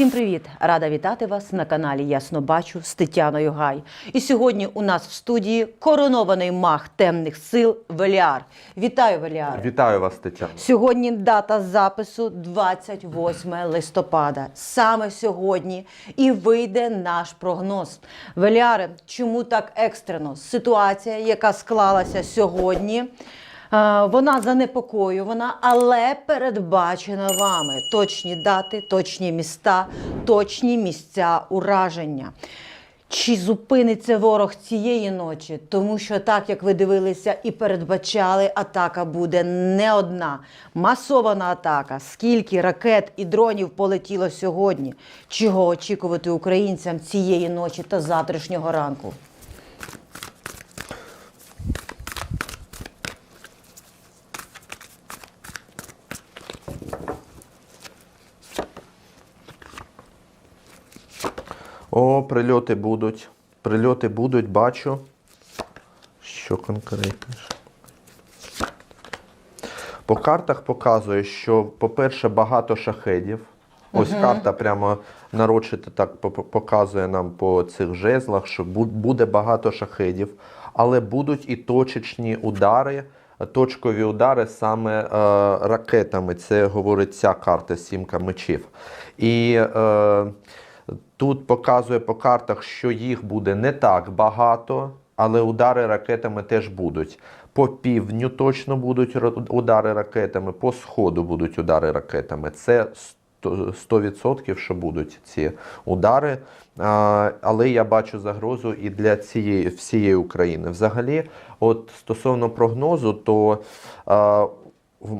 Всім привіт! Рада вітати вас на каналі Ясно Бачу з Тетяною Гай. І сьогодні у нас в студії коронований маг темних сил Веліар. Вітаю, Веліар! Вітаю вас, Тетяна. Сьогодні дата запису 28 листопада. Саме сьогодні і вийде наш прогноз. Веліаре, чому так екстрено? Ситуація, яка склалася сьогодні. Е, Вона занепокоювана, але передбачена вами. Точні дати, точні міста, точні місця ураження. Чи зупиниться ворог цієї ночі? Тому що так як ви дивилися і передбачали, атака буде не одна. Масована атака. Скільки ракет і дронів полетіло сьогодні? Чого очікувати українцям цієї ночі та завтрашнього ранку? О, прильоти будуть. Прильоти будуть, бачу. Що конкретніше? По картах показує, що, по-перше, багато шахедів. Ось карта прямо нарочито так по- по- показує нам по цих жезлах, що буде багато шахедів, але будуть і точечні удари, точкові удари саме е, ракетами. Це говорить ця карта сімка мечів. І е, Тут показує по картах, що їх буде не так багато, але удари ракетами теж будуть. По півдню точно будуть удари ракетами, по сходу будуть удари ракетами. Це 100%, 100% що будуть ці удари. Але я бачу загрозу і для цієї всієї України. Взагалі, от стосовно прогнозу, то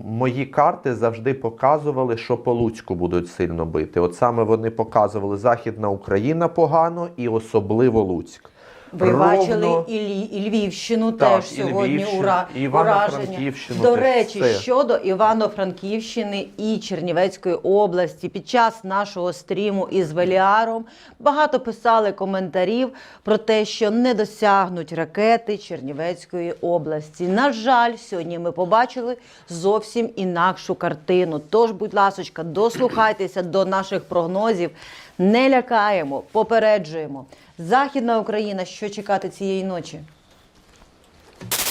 мої карти завжди показували, що по Луцьку будуть сильно бити. От саме вони показували Західна Україна погано і особливо Луцьк. Ви Ровно- бачили і, Лі- і Львівщину Так, теж і сьогодні Львівщину, ура... і. Івано-Франківщину До речі, Все. щодо Івано-Франківщини і Чернівецької області, під час нашого стріму із Веліаром багато писали коментарів про те, що не досягнуть ракети Чернівецької області. На жаль, сьогодні ми побачили зовсім інакшу картину. Тож, будь ласочка, дослухайтеся до наших прогнозів. Не лякаємо, попереджуємо. Західна Україна, що чекати цієї ночі?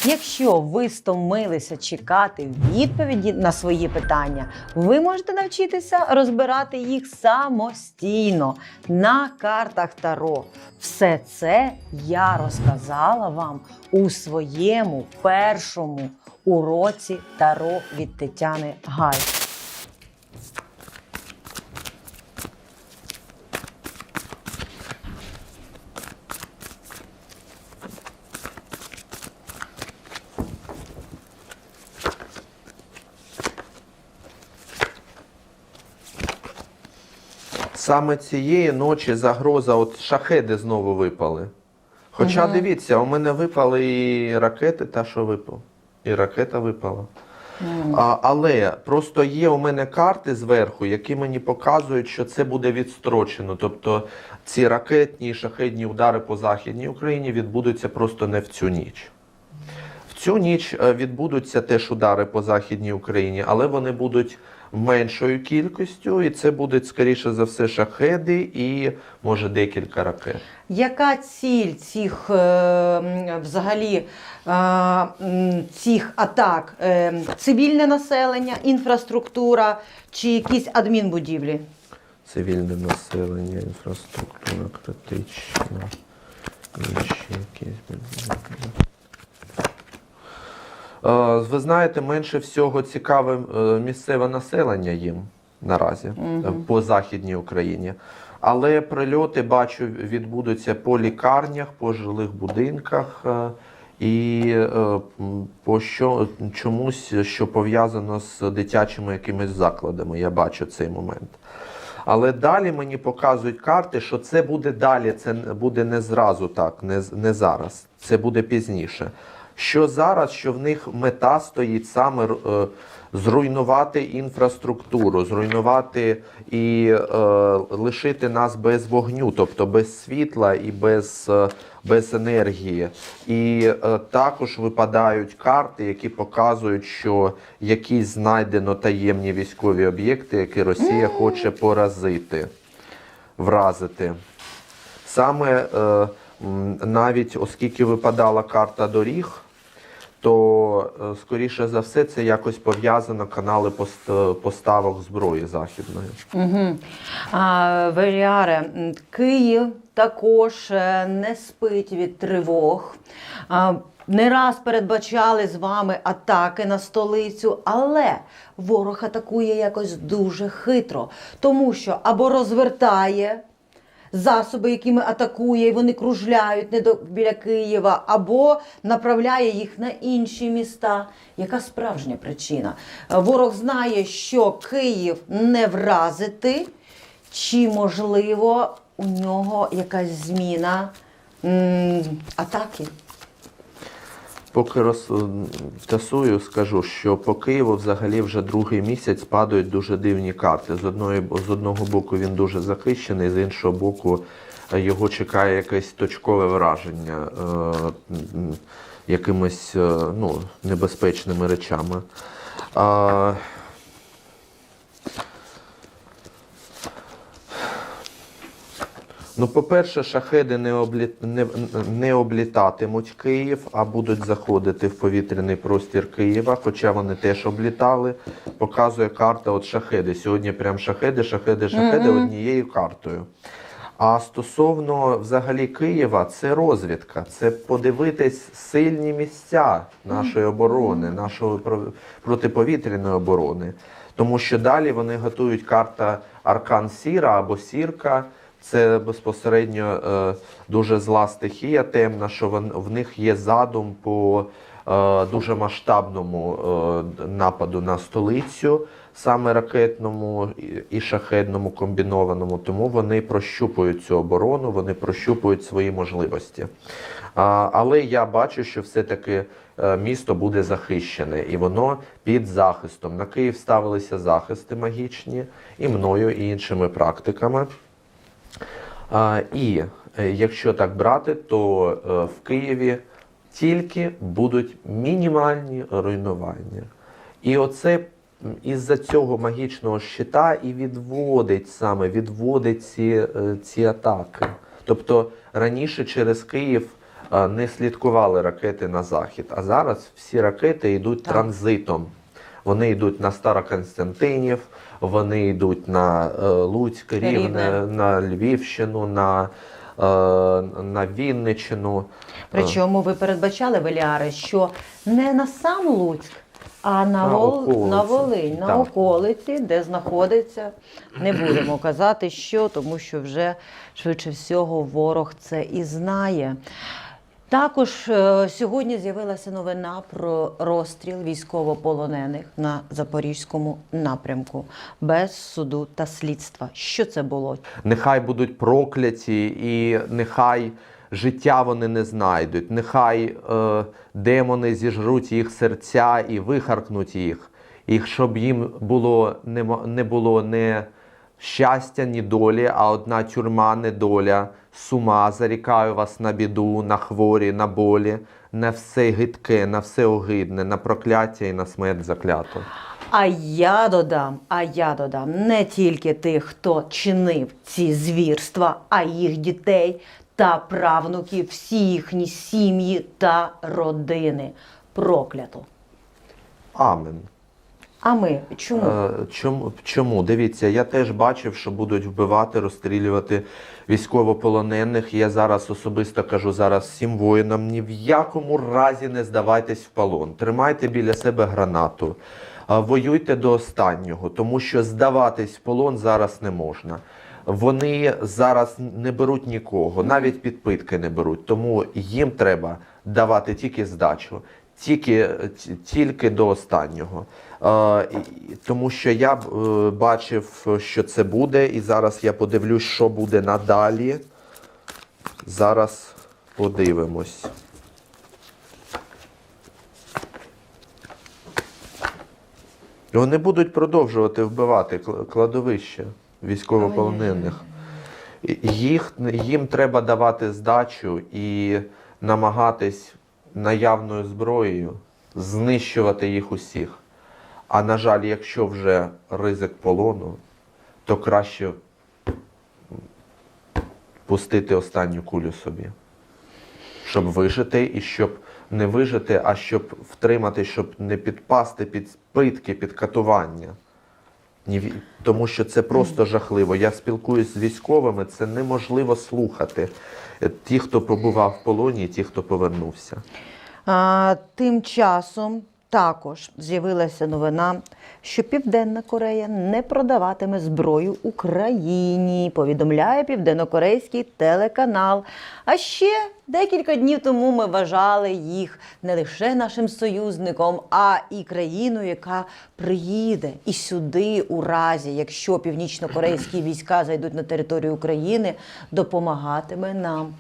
Якщо ви стомилися чекати відповіді на свої питання, ви можете навчитися розбирати їх самостійно на картах Таро. Все це я розказала вам у своєму першому уроці Таро від Тетяни Гай. Саме цієї ночі загроза, от шахеди знову випали. Хоча дивіться, у мене випали і ракети, та що випав. І ракета випала. А, але просто є у мене карти зверху, які мені показують, що це буде відстрочено. Тобто ці ракетні і шахедні удари по Західній Україні відбудуться просто не в цю ніч. В цю ніч е, відбудуться теж удари по Західній Україні, але вони будуть меншою кількістю, і це будуть, скоріше за все, шахеди і може декілька ракет. Яка ціль цих е, взагалі е, цих атак? Е, цивільне населення, інфраструктура чи якісь адмінбудівлі? Цивільне населення, інфраструктура критична. і ще якісь. Е, Ви знаєте, менше всього цікаве е, місцеве населення їм наразі е, по Західній Україні. Але прильоти, бачу, відбудуться по лікарнях, по жилих будинках е, і е, по що, чомусь, що пов'язано з дитячими якимись закладами. Я бачу цей момент. Але далі мені показують карти, що це буде далі, це буде не зразу так, не, не зараз. Це буде пізніше. Що зараз, що в них мета стоїть саме е, зруйнувати інфраструктуру, зруйнувати і е, лишити нас без вогню, тобто без світла і без, е, без енергії. І е, також випадають карти, які показують, що якісь знайдено таємні військові об'єкти, які Росія хоче поразити. вразити. Саме е, навіть оскільки випадала карта доріг, то е, скоріше за все це якось пов'язано канали пост- поставок зброї західної. Угу. А, Веліаре, Київ також е, не спить від тривог. А, Не раз передбачали з вами атаки на столицю, але ворог атакує якось дуже хитро, тому що або розвертає засоби, якими атакує, і вони кружляють не до, біля Києва, або направляє їх на інші міста. Яка справжня причина? Ворог знає, що Київ не вразити, чи можливо у нього якась зміна м, атаки? Поки розтасую, скажу, що по Києву взагалі вже другий місяць падають дуже дивні карти. З одної з одного боку він дуже захищений, з іншого боку е, його чекає якесь точкове враження е, якимись е, ну, небезпечними речами. А, Ну, по-перше, шахеди не, облі... не, не облітатимуть Київ, а будуть заходити в повітряний простір Києва, хоча вони теж облітали. Показує карта от шахеди. Сьогодні прям шахеди, шахеди, шахеди однією картою. А стосовно взагалі Києва, це розвідка, це подивитись сильні місця нашої оборони, нашої про- протиповітряної оборони. Тому що далі вони готують карта Аркан Сіра або Сірка. Це безпосередньо е, дуже зла стихія темна, що вон- в них є задум по е, дуже масштабному е, нападу на столицю, саме ракетному і- шахедному комбінованому. Тому вони прощупують цю оборону, вони прощупують свої можливості. А, але я бачу, що все-таки е, місто буде захищене, і воно під захистом. На Київ ставилися захисти магічні і мною, і іншими практиками. І е, якщо так брати, то е, в Києві тільки будуть мінімальні руйнування. І оце із-за цього магічного щита і відводить саме відводить ці, е, ці атаки. Тобто раніше через Київ не слідкували ракети на захід, а зараз всі ракети йдуть Так. транзитом. Вони йдуть на Староконстантинів, вони йдуть на е, Луцьк, Рівне, Рівне. на Львівщину, на, е, на Вінниччину. Причому ви передбачали, Веліаре, що не на сам Луцьк, а на, На Вол... околиці. на Волинь, на Так. околиці, де знаходиться. Не будемо казати, що, тому що вже швидше всього ворог це і знає. Також е, сьогодні з'явилася новина про розстріл військовополонених на запорізькому напрямку без суду та слідства. Що це було? Нехай будуть прокляті, і нехай життя вони не знайдуть, нехай е, демони зіжруть їх серця і вихаркнуть їх. І щоб їм було не, не було не щастя, ні долі, а одна тюрма, недоля, сума, зарікаю вас на біду, на хворі, на болі, на все гидке, на все огидне, на прокляття і на смерть заклято. А я додам, а я додам не тільки тих, хто чинив ці звірства, а їх дітей та правнуків, всі їхні сім'ї та родини. Проклято. Амен. А ми чому? Е, Чому, чому? Дивіться, я теж бачив, що будуть вбивати, розстрілювати військовополонених. Я зараз особисто кажу зараз всім воїнам: ні в якому разі не здавайтесь в полон. Тримайте біля себе гранату, воюйте до останнього, тому що здаватись в полон зараз не можна. Вони зараз не беруть нікого, навіть підпитки не беруть. Тому їм треба давати тільки здачу, тільки, тільки до останнього. Тому що я е, бачив, що це буде, і зараз я подивлюсь, що буде надалі. Зараз подивимось. Вони будуть продовжувати вбивати кладовище військовополонених. Їх, їм треба давати здачу і намагатись наявною зброєю знищувати їх усіх. А на жаль, якщо вже ризик полону, то краще пустити останню кулю собі. Щоб вижити і щоб не вижити, а щоб втримати, щоб не підпасти під питки, під катування. Тому що це просто жахливо. Я спілкуюсь з військовими, це неможливо слухати. Е, Ті, хто побував в полоні, ті, хто повернувся. А, тим часом також з'явилася новина, що Південна Корея не продаватиме зброю Україні. Повідомляє південнокорейський телеканал. А ще декілька днів тому ми вважали їх не лише нашим союзником, а і країною, яка приїде і сюди, у разі, якщо північнокорейські війська зайдуть на територію України, допомагатиме нам.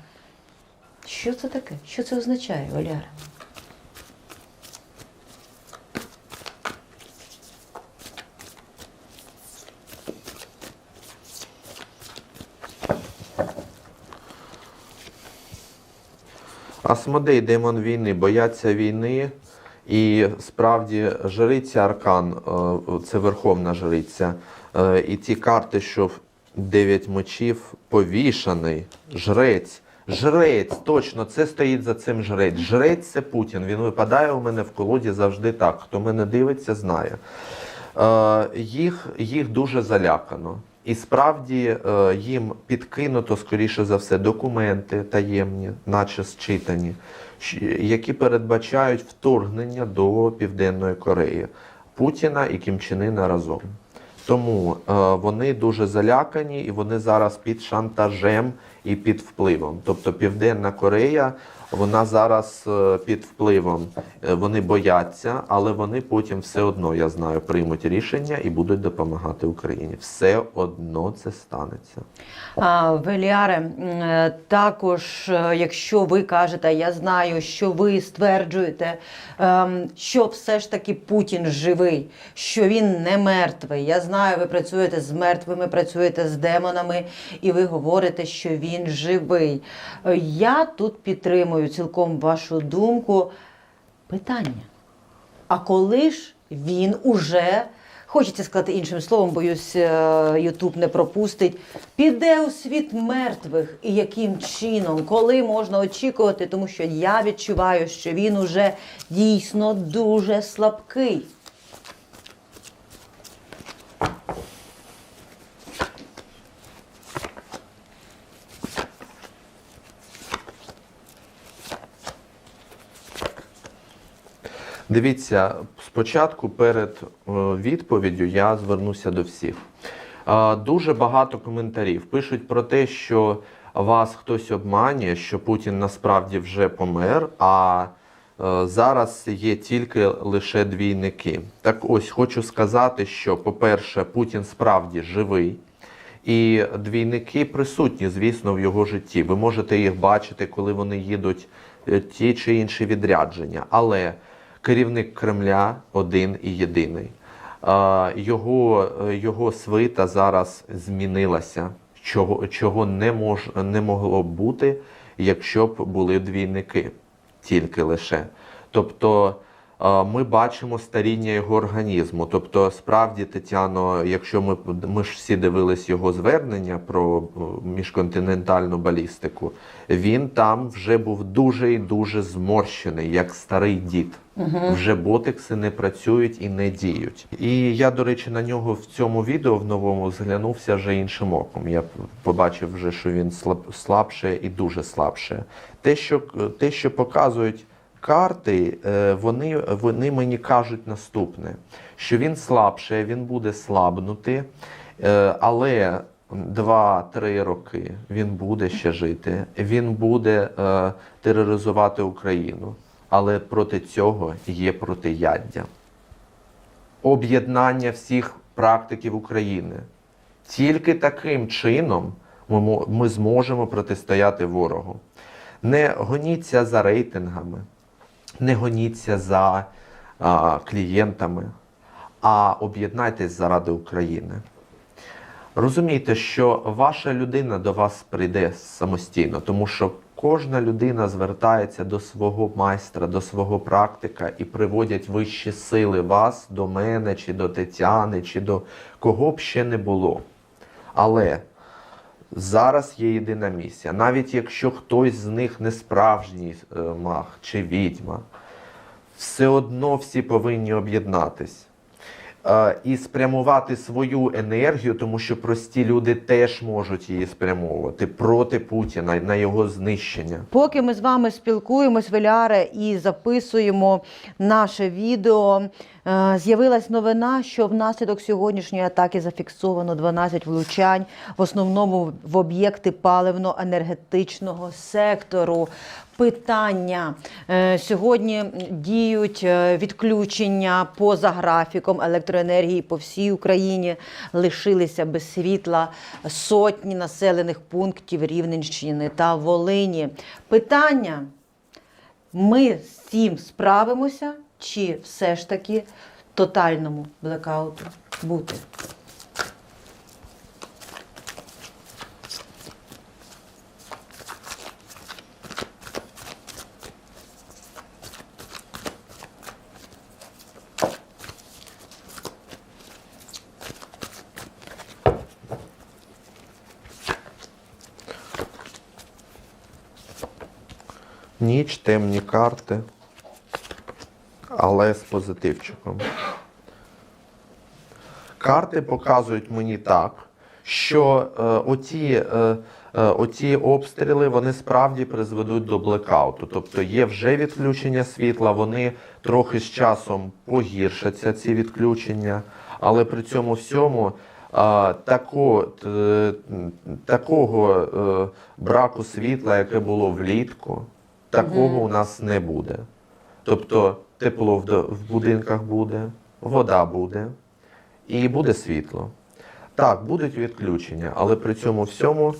Що це таке? Що це означає, Валяра? Асмодей, демон війни, бояться війни. І справді жриця Аркан, е, це верховна жриця. Е, І ті карти, що в дев'ять мечів, повішаний, жрець. Жрець, точно, це стоїть за цим жрець. Жрець це Путін. Він випадає у мене в колоді завжди так. Хто мене дивиться, знає. Е, їх, їх дуже залякано. І справді е, їм підкинуто, скоріше за все, документи таємні, наче зчитані, які передбачають вторгнення до Південної Кореї Путіна і Кім Чен Ына разом. Тому е, вони дуже залякані і вони зараз під шантажем і під впливом. Тобто Південна Корея, вона зараз е, під впливом. Е, Вони бояться, але вони потім все одно, я знаю, приймуть рішення і будуть допомагати Україні. Все одно це станеться. Веліаре, е, також, якщо ви кажете, я знаю, що ви стверджуєте, ем, що все ж таки Путін живий, що він не мертвий. Я знаю, ви працюєте з мертвими, працюєте з демонами, і ви говорите, що він живий. Я тут підтримую цілком вашу думку. Питання. А коли ж він уже, хочеться сказати іншим словом, боюсь, е, Ютуб не пропустить, піде у світ мертвих і яким чином, коли можна очікувати, тому що я відчуваю, що він уже дійсно дуже слабкий. Дивіться, спочатку перед е, відповіддю я звернуся до всіх. Дуже багато коментарів пишуть про те, що вас хтось обманює, що Путін насправді вже помер, а е, зараз є тільки лише двійники. Так ось хочу сказати, що, по-перше, Путін справді живий. І двійники присутні, звісно, в його житті. Ви можете їх бачити, коли вони їдуть е, ті чи інші відрядження. Але керівник Кремля один і єдиний. Його, його свита зараз змінилася, чого, чого не, мож, не могло б бути, якщо б були двійники тільки лише. Тобто ми бачимо старіння його організму. Тобто, справді, Тетяно, якщо ми, ми ж всі дивились його звернення про е, міжконтинентальну балістику, він там вже був дуже і дуже зморщений, як старий дід. Вже ботекси не працюють і не діють. І я, до речі, на нього в цьому відео в новому зглянувся вже іншим оком. Я побачив вже, що він слаб, слабше і дуже слабше. Те, що, те, що показують карти, е, вони, вони мені кажуть наступне: що він слабше, він буде слабнути, е, але 2-3 роки він буде ще жити, він буде е, тероризувати Україну. Але проти цього є протияддя. Об'єднання всіх практиків України. Тільки таким чином ми зможемо протистояти ворогу. Не гоніться за рейтингами, не гоніться за а, клієнтами, а об'єднайтесь заради України. Розумійте, що ваша людина до вас прийде самостійно, тому що кожна людина звертається до свого майстра, до свого практика і приводять вищі сили вас до мене, чи до Тетяни, чи до кого б ще не було. Але Зараз є єдина місія. Навіть якщо хтось з них не справжній е, маг чи відьма, все одно всі повинні об'єднатись. Е, І спрямувати свою енергію, тому що прості люди теж можуть її спрямовувати проти Путіна на його знищення. Поки ми з вами спілкуємось, Веляре, і записуємо наше відео, е, з'явилась новина, що внаслідок сьогоднішньої атаки зафіксовано 12 влучань, в основному в об'єкти паливно-енергетичного сектору. Питання Е, сьогодні діють е, відключення поза графіком електроенергії по всій Україні. Лишилися без світла сотні населених пунктів Рівненщини та Волині. Питання: ми з цим справимося, чи все ж таки тотальному блекауту бути? Ніч, темні карти, але з позитивчиком. Карти показують мені так, що е, оті, е, е, оті обстріли вони справді призведуть до блекауту. Тобто є вже відключення світла, вони трохи з часом погіршаться, ці відключення, але при цьому всьому е, тако, т- такого е, браку світла, яке було влітку, такого у нас не буде. Тобто тепло в, будинках буде, вода буде і буде світло. Так, будуть відключення, але при цьому всьому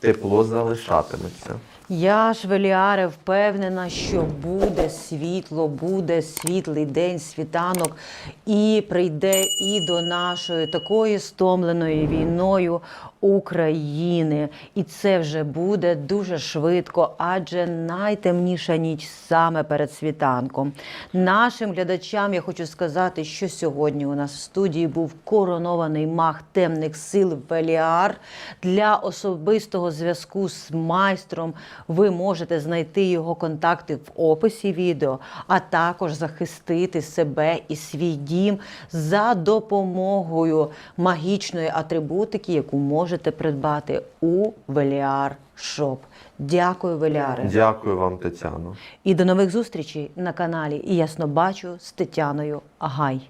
тепло залишатиметься. Я ж Веліаре впевнена, що буде світло, буде світлий день, світанок, і прийде і до нашої такої стомленої війною України. І це вже буде дуже швидко, адже найтемніша ніч саме перед світанком. Нашим глядачам я хочу сказати, що сьогодні у нас в студії був коронований маг темних сил Веліар. Для особистого зв'язку з майстром ви можете знайти його контакти в описі відео, а також захистити себе і свій дім за допомогою магічної атрибутики, яку можете придбати у Веліар Шоп. Дякую, Веліаре. Дякую вам, Тетяно. І до нових зустрічей на каналі І ясно бачу з Тетяною Агай.